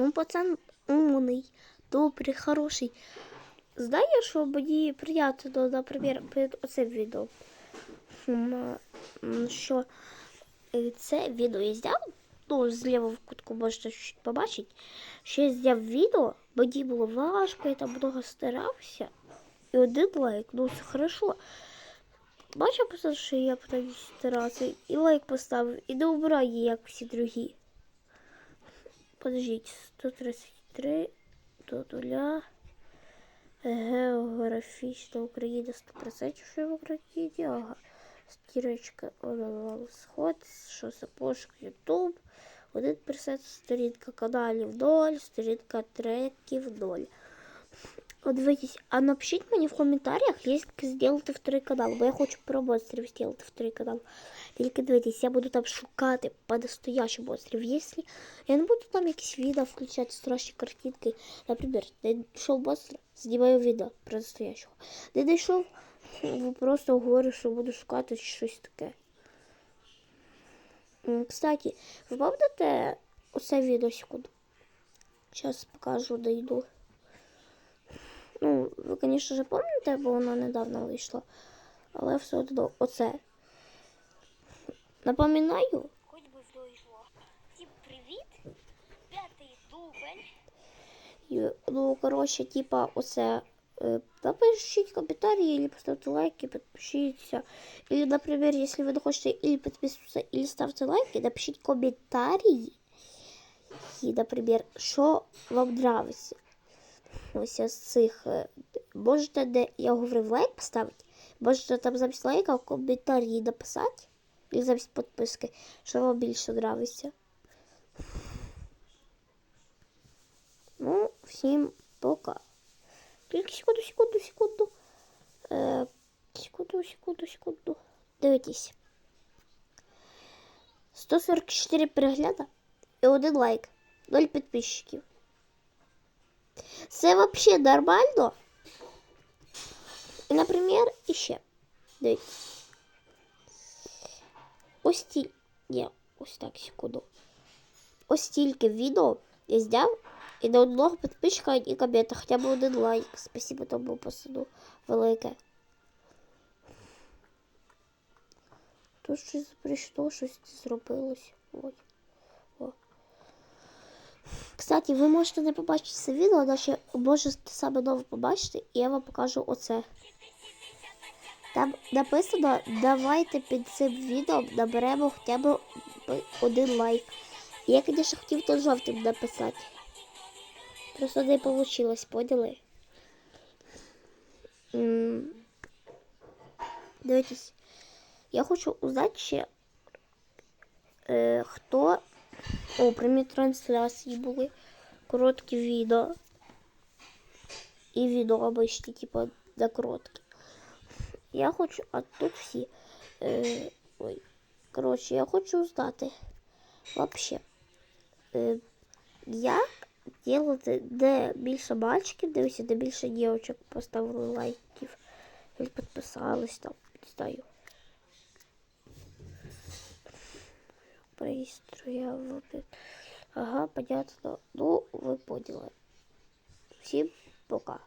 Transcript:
Ну, пацан умний, добрий, хороший. Знає, що мені приємно, ну, наприклад, перед оцим відео. Що е, це відео я зняв, ну, зліва в кутку можете чуть побачити, що я зняв відео, мені було важко, я там много старався. І один лайк, ну це хорошо. Бачив що я потім старався, і лайк поставив, і не вбираю, як всі другі. Подождіть, 133 до нуля. Географічна Україна 100% що в Україні. Ага. Стірочка онлайн сход, що за пошук Ютуб. 1% сторінка каналів 0, сторінка треків 0. От дивитесь, а напишіть мені в коментарях, як зробити второй канал, бо я хочу про зробити второй канал. Тільки дивитесь, я буду там шукати по-настоящему монстрів. Якщо я не буду там якісь відео включати страшні картинки. Наприклад, не знайшов монстра, знімаю відео про настоящого. Не знайшов, просто говорю, що буду шукати щось таке. Кстати, ви пам'ятаєте оце відео секунду? Зараз покажу, дойду. Звісно ж, пам'ятаєте, бо воно недавно вийшло. Але все одно оце. Напоминаю, Хоть би вийшло. Всім привіт! П'ятий дубль. Ну, коротше, типа, оце. е, Напишіть комментарии или поставьте лайки, подпишитесь. Или, например, если вы не хотите или подписываться, или ставьте лайки, напишите комментарии. І, наприклад, що вам нравиться. Ось з цих. е, Можете, де я говорив лайк поставити, можете там замість лайка в коментарі написати, і замість підписки, що вам більше нравиться. Ну, всім пока. Тільки секунду, секунду, секунду. Е, секунду, секунду, секунду. Дивитесь. 144 перегляда і один лайк. 0 підписчиків. Це вообще нормально? І, наприклад, іще. Дивіться. Ось ті... Ні, ось так, секунду. Ось стільки відео я зняв, і на одного підписчика і комента, хоча б один лайк. Спасибо тому посаду велике. Тут щось прийшло, щось зробилось. Ось. Кстати, ви можете не побачити це відео, але ще можете саме нове побачити, і я вам покажу оце. Там написано, давайте під цим відео наберемо хоча б один лайк. Я, звісно, хотів то жовтим написати. Просто не вийшло, поняли? М, Дивитесь, я хочу узнати ще, е, хто о, прямі трансляції були, короткі відео. І відео обичні, типу, за короткі. Я хочу, а тут всі. Е, ой. Коротше, я хочу узнати вообще, е, як делати, де більше мальчиків, дивіться, де більше дівчинок поставили лайків, підписались там, не знаю. Пристроя Ага, понятно. Ну, вы поняли. Всім пока.